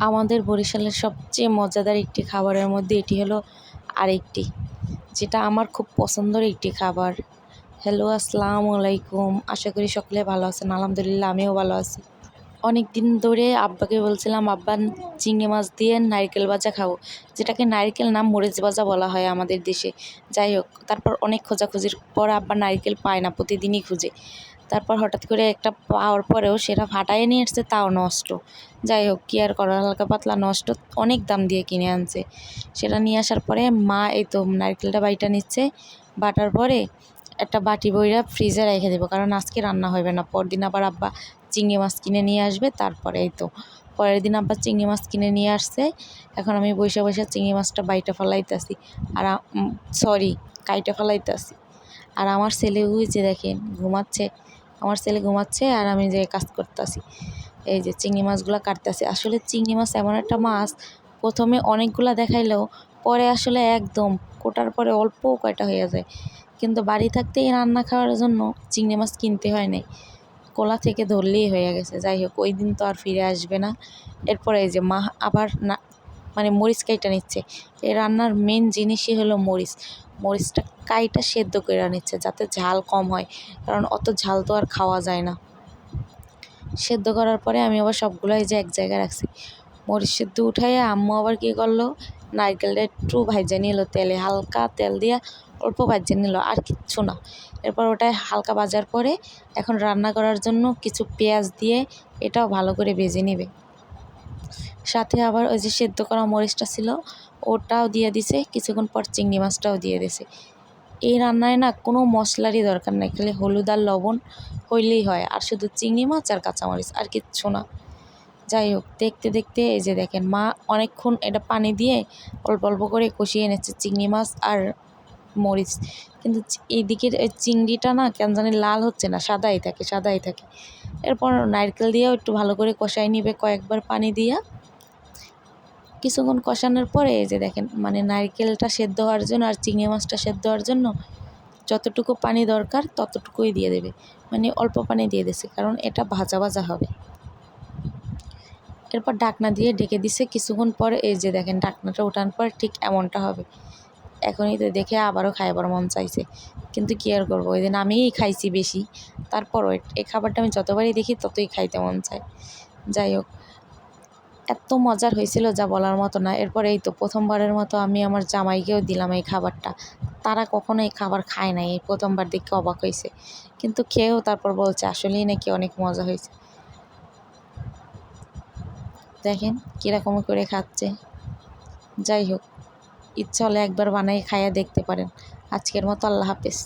আমাদের বরিশালের সবচেয়ে মজাদার একটি খাবারের মধ্যে এটি হলো আরেকটি, যেটা আমার খুব পছন্দের একটি খাবার। হ্যালো, আসসালামু আলাইকুম। আশা করি সকলে ভালো আছেন। আলহামদুলিল্লাহ, আমিও ভালো আছি। অনেক দিন ধরে আব্বাকে বলছিলাম, আব্বা, চিংড়ি মাছ দিয়ে নারকেল ভাজা খাব যেটাকে নারকেল না মরিচ ভাজা বলা হয় আমাদের দেশে। যাই হোক, তারপর অনেক খোঁজাখুঁজির পর আব্বা নারকেল পায় না, প্রতিদিনই খুঁজে। তারপর হঠাৎ করে একটা পাওয়ার পরেও সেটা ফাটায় নিয়ে এসছে, তাও নষ্ট। যাই হোক, কী আর করার? হালকা পাতলা নষ্ট, অনেক দাম দিয়ে কিনে আনছে। সেটা নিয়ে আসার পরে মা এই তো নারকেলটা বাড়িটা নিচ্ছে, বাটার পরে একটা বাটি বইরা ফ্রিজে রেখে দেবো, কারণ আজকে রান্না হবে না। পরদিন আবার আব্বা চিংড়ি মাছ কিনে নিয়ে আসবে, তারপরে এই তো। পরের দিন আব্বা চিংড়ি মাছ কিনে নিয়ে আসছে, এখন আমি বসে বসে চিংড়ি মাছটা বাইটা ফেলাইতেছি। আর সরি কাইটা ফেলাইতেছি। আর আমার ছেলে ওই যে দেখেন ঘুমাচ্ছে, আমার ছেলে ঘুমাচ্ছে আর আমি যে কাজ করতেছি। এই যে চিংড়ি মাছগুলো কাটতেছি। আসলে চিংড়ি মাছ এমন একটা মাছ, প্রথমে অনেকগুলা দেখাইলেও পরে আসলে একদম কোটার পরে অল্প কয়টা হয়ে যায়। কিন্তু বাড়ি থাকতেই রান্না খাওয়ার জন্য চিংড়ি মাছ কিনতে হয় নাই। কোলা থেকে ধরলেই হয়ে গেছে। যাই হোক, ওই দিন তো আর ফিরে আসবে না। এরপরে এই যে মা আবার না মানে মরিচ কাইটা নিচ্ছে। এই রান্নার মেন জিনিসই হলো মরিচ। মরিচটা কাইটা সেদ্ধ করে নিচ্ছে যাতে ঝাল কম হয়, কারণ অত ঝাল তো আর খাওয়া যায় না। সেদ্ধ করার পরে আমি আবার সবগুলো এই যে এক জায়গায় রাখছি। মরিচ সেদ্ধ উঠাইয়া আম্মু আবার কী করল? নারকেলটা একটু ভাজা নিল তেলে, হালকা তেল দিয়ে অল্প ভাজিয়ে নিল, আর কিচ্ছু না। এরপর ওটায় হালকা ভাজার পরে এখন রান্না করার জন্য কিছু পেঁয়াজ দিয়ে এটাও ভালো করে ভেজে নেবে। সাথে আবার ওই যে সেদ্ধ করা মরিচটা ছিল, ওটাও দিয়ে দিছে, কিছুক্ষণ পর চিংড়ি মাছটাও দিয়ে দিছে। এই রান্নায় না কোনো মশলারই দরকার নাই, খালি হলুদ আর লবণ হইলেই হয়, আর শুধু চিংড়ি মাছ আর কাঁচামরিচ আর কিচ্ছু না। যাই হোক, দেখতে দেখতে এই যে দেখেন, মা অনেকক্ষণ এটা পানি দিয়ে অল্প অল্প করে কষিয়ে এনেছে চিংড়ি মাছ আর মরিচ। কিন্তু এইদিকের চিংড়িটা না কেন জানি লাল হচ্ছে না, সাদাই থাকে সাদাই থাকে। এরপর নারকেল দিয়েও একটু ভালো করে কষাই নিবে কয়েকবার পানি দিয়া। কিছুক্ষণ কষানোর পরে এই যে দেখেন মানে নারকেলটা সেদ্ধ হওয়ার জন্য আর চিংড়ি মাছটা সেদ্ধ হওয়ার জন্য যতটুকু পানি দরকার ততটুকুই দিয়ে দেবে। মানে অল্প পানি দিয়ে দিছে কারণ এটা ভাজা ভাজা হবে। এরপর ডাকনা দিয়ে ডেকে দিছে। কিছুক্ষণ পরে এই যে দেখেন ডাকনাটা ওঠানোর পর ঠিক এমনটা হবে। এখনই তো দেখে আবারও খাইবার মন চাইছে। কিন্তু কী আর করব? ওই দিন আমিই খাইছি বেশি। তারপরও এই খাবারটা আমি যতবারই দেখি ততই খাইতে মন চায়। যাই হোক। এত মজার হয়েছিল যা বলার মতো না। এরপর এই তো প্রথমবারের মতো আমি আমার জামাইকেও দিলাম এই খাবারটা। তারা কখনো এই খাবার খায় নাই, এই প্রথমবার দেখে অবাক হয়েছে। কিন্তু খেয়েও তারপর বলছে, আসলেই নাকি অনেক মজা হয়েছে। দেখেন কীরকম করে খাচ্ছে। যাই হোক, ইচ্ছা হলে একবার বানাই খাইয়া দেখতে পারেন। আজকের মতো আল্লাহ হাফেজ।